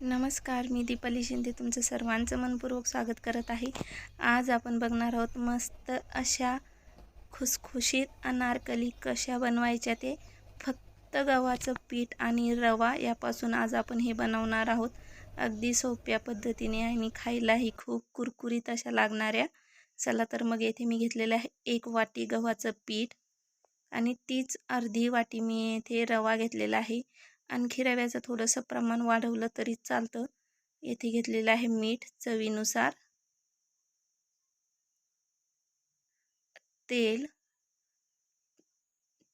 नमस्कार मी दीपाली शिंदे तुमचं सर्वांचं मनपूर्वक स्वागत करत आहे. आज आपण बघणार आहोत मस्त अशा खुसखुशीत अनारकली कशा बनवायच्या ते. फक्त गव्हाचं पीठ आणि रवा यापासून आज आपण हे बनवणार आहोत. अगदी सोप्या पद्धतीने आणि खायलाही खूप कुरकुरीत अशा लागणाऱ्या. चला तर मग येथे मी घेतलेलं आहे एक वाटी गव्हाचं पीठ आणि तीच अर्धी वाटी मी येथे रवा घेतलेला आहे. आणखी रव्याचं थोडंसं प्रमाण वाढवलं तरी चालतं. येथे घेतलेलं आहे मीठ चवीनुसार. तेल.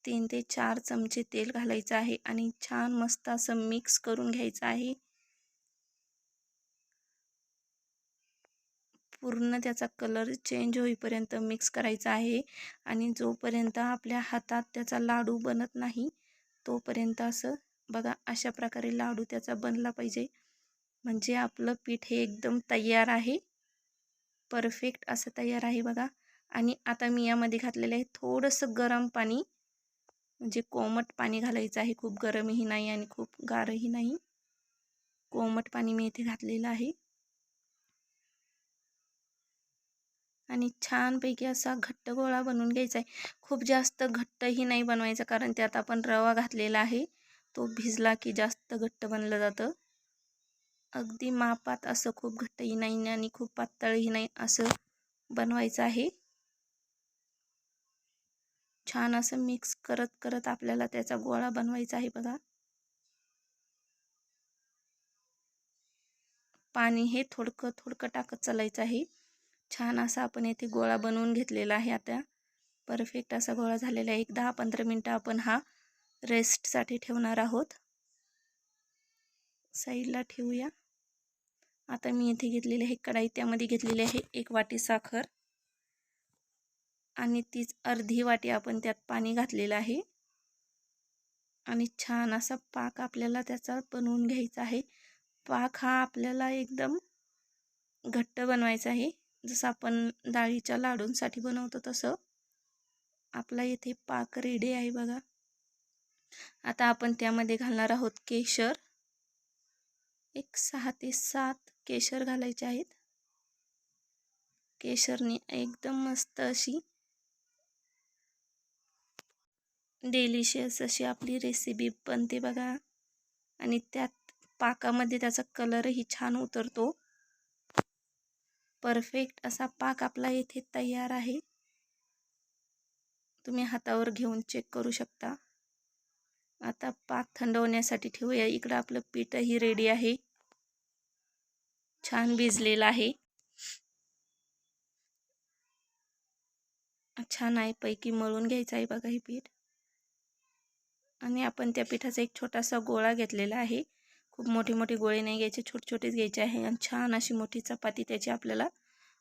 तीन ते चार चमचे तेल घालायचं आहे आणि छान मस्त असं मिक्स करून घ्यायचं आहे. पूर्ण त्याचा कलर चेंज होईपर्यंत मिक्स करायचा आहे आणि जोपर्यंत आपल्या हातात त्याचा लाडू बनत नाही तोपर्यंत असं बघा अशा प्रकारे लाडू त्याचा बनला पाहिजे. म्हणजे आपलं पीठ हे एकदम तयार आहे. परफेक्ट असं तयार आहे बघा. आणि आता मी यामध्ये घातलेलं आहे थोडंसं गरम पाणी. म्हणजे कोमट पाणी घालायचं आहे. खूप गरमही नाही आणि खूप गारही नाही. कोमट पाणी मी इथे घातलेलं आहे. आणि छानपैकी असा घट्ट गोळा बनवून घ्यायचा आहे. खूप जास्त घट्टही नाही बनवायचा कारण त्यात आपण रवा घातलेला आहे. तो भिजला की जास्त घट्ट बनलं जातं. अगदी मापात असं खूप घट्टही नाही आणि खूप पातळही नाही असं बनवायचं आहे. छान असं मिक्स करत करत आपल्याला त्याचा गोळा बनवायचा आहे बघा. पाणी हे थोडकं थोडकं टाकत चालायचं आहे. छान असा आपण येथे गोळा बनवून घेतलेला आहे आता. परफेक्ट असा गोळा झालेला आहे. एक दहा पंधरा मिनटं आपण हा रेस्टसाठी ठेवणार आहोत. साईडला ठेवूया. आता मी इथे घेतलेले आहे कढाई त्यामध्ये घेतलेली आहे एक वाटी साखर. आणि तीच अर्धी वाटी आपण त्यात पाणी घातलेलं आहे. आणि छान असा पाक आपल्याला त्याचा बनवून घ्यायचा आहे. पाक हा आपल्याला एकदम घट्ट बनवायचा आहे. जसं आपण डाळीच्या लाडूंसाठी बनवतो तसं. आपला इथे पाक रेडी आहे बघा. आता आपण त्यामध्ये घालणार आहोत केशर. एक सहा ते सात केशर घालायचे आहेत. केशरने एकदम मस्त अशी डेलिशियस अशी आपली रेसिपी बनते बघा. आणि त्यात पाकामध्ये त्याचा कलरही छान उतरतो. परफेक्ट असा पाक आपला येथे तयार आहे. तुम्ही हातावर घेऊन चेक करू शकता. आता पाक थंड होण्यासाठी ठेवूया. इकडं आपलं पीठही रेडी आहे. छान भिजलेलं आहे. छान आहे पैकी मळून घ्यायचं आहे बघा हे पीठ. आणि आपण त्या पिठाचा एक छोटासा गोळा घेतलेला आहे. खूप मोठे मोठे गोळे नाही घ्यायचे छोटे छोटेच घ्यायचे आहे. आणि छान अशी मोठी चपाती त्याची आपल्याला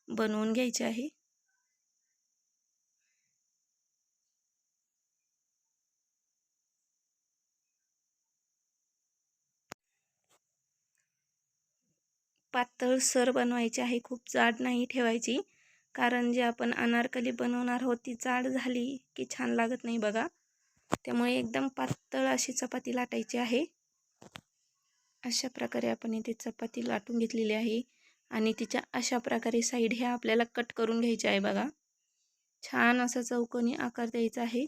बनवून घ्यायची आहे. पातळ सर बनवायची आहे खूप जाड नाही ठेवायची. कारण जे आपण अनारकली बनवणार आहोत ती जाड झाली की छान लागत नाही बघा. त्यामुळे एकदम पातळ अशी चपाती लाटायची आहे. अशा प्रकारे आपण इथे चपाती लाटून घेतलेली आहे. आणि तिच्या अशा प्रकारे साईड ह्या आपल्याला कट करून घ्यायच्या आहे बघा. छान असा चौकोनी आकार द्यायचा आहे.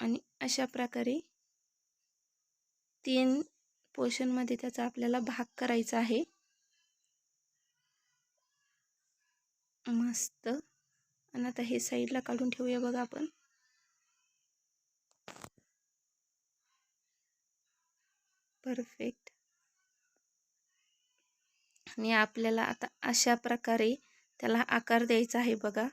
आणि अशा प्रकारे तीन पोर्शनमध्ये त्याचा आपल्याला भाग करायचा आहे. मस्त. आणि आता हे साईडला काढून ठेवूया बघा आपण. परफेक्ट आणि आपल्याला आता अशा प्रकारे त्याला आकार द्यायचा आहे बघा.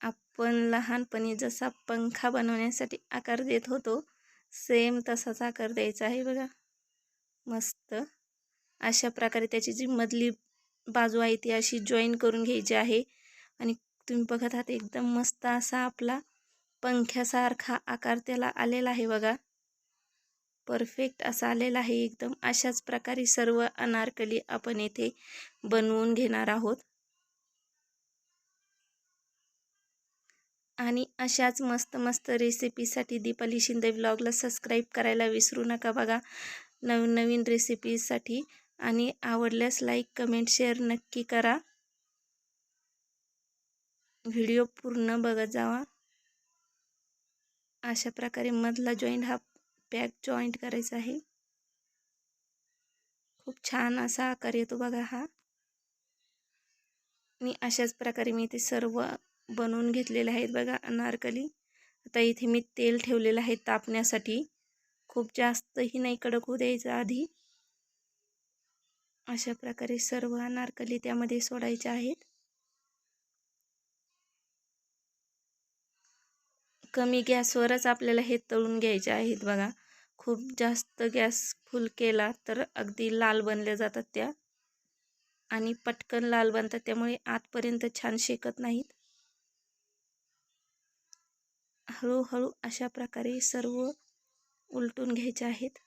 आपण लहानपणी जसा पंखा बनवण्यासाठी आकार देत होतो सेम तसाच आकार द्यायचा आहे बघा. मस्त. अशा प्रकारे त्याची जी मधली बाजू आहे ती अशी जॉईन करून घ्यायची आहे. आणि तुम्ही बघत आहात एकदम मस्त असा आपला पंख्यासारखा आकार त्याला आलेला आहे बघा. परफेक्ट असा आलेला आहे एकदम अशाच प्रकारे सर्व अनारकली आपण येथे बनवून घेणार आहोत. आणि अशाच मस्त मस्त रेसिपीसाठी दीपाली शिंदे ब्लॉगला सबस्क्राईब करायला विसरू नका बघा. नवीन नवीन रेसिपीसाठी आणि आवडल्यास लाईक कमेंट शेअर नक्की करा. व्हिडिओ पूर्ण बघत जावा. अशा प्रकारे मधला जॉईंट हा पॅक जॉईंट करायचा आहे. खूप छान असा आकार येतो बघा हा. मी अशाच प्रकारे मी ते सर्व बनवून घेतलेले आहेत बघा अनारकली. आता इथे मी तेल ठेवलेलं आहे तापण्यासाठी. खूप जास्तही नाही कडक होऊ द्यायचं आधी. अशा प्रकारे सर्व अनारकली त्यामध्ये सोडायचे आहेत. कमी गॅसवरच आपल्याला हे तळून घ्यायचे आहेत बघा. खूप जास्त गॅस फुल केला तर अगदी लाल बनल्या जातात त्या. आणि पटकन लाल बनतात त्यामुळे आतपर्यंत छान शेकत नाहीत. हळूहळू अशा प्रकारे सर्व उलटून घ्यायचे आहेत.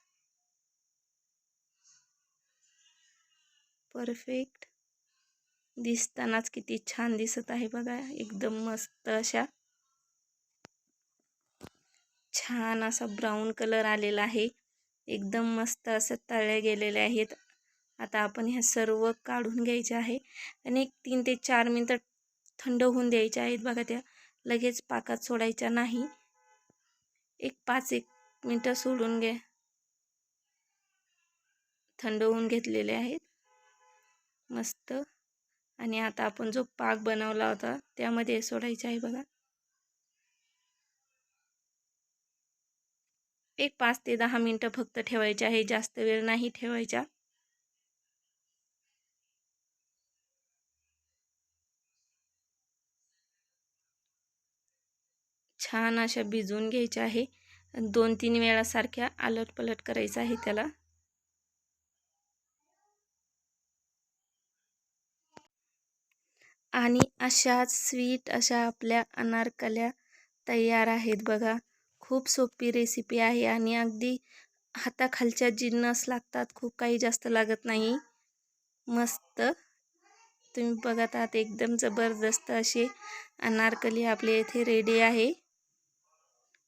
परफेक्ट दिसतानाच किती छान दिसत आहे बघा. एकदम मस्त अशा. छान असा ब्राऊन कलर आलेला आहे. एकदम मस्त असं तळल्या गेलेले आहेत. आता आपण ह्या सर्व काढून घ्यायचे आहे. आणि एक तीन ते चार मिनटं थंड होऊन द्यायच्या आहेत बघा त्या. लगेच पाकात सोडायच्या नाही. एक पाच एक मिनटं सोडून घ्या थंड होऊन घेतलेले आहेत. मस्त. आणि आता आपण जो पाक बनवला होता त्यामध्ये सोडायचा आहे बघा. एक पाच ते दहा मिनटं फक्त ठेवायचे आहे. जास्त वेळ नाही ठेवायचा. छान अशा भिजवून घ्यायच्या आहे. दोन तीन वेळासारख्या आलट पलट करायचं आहे त्याला. आणि अशाच स्वीट अशा आपल्या अनारकल्या तयार आहेत बघा. खूप सोपी रेसिपी आहे आणि अगदी हाताखालच्या जिन्नस लागतात. खूप काही जास्त लागत नाही. मस्त. तुम्ही बघत आहात एकदम जबरदस्त असे अनारकली आपले इथे रेडी आहे.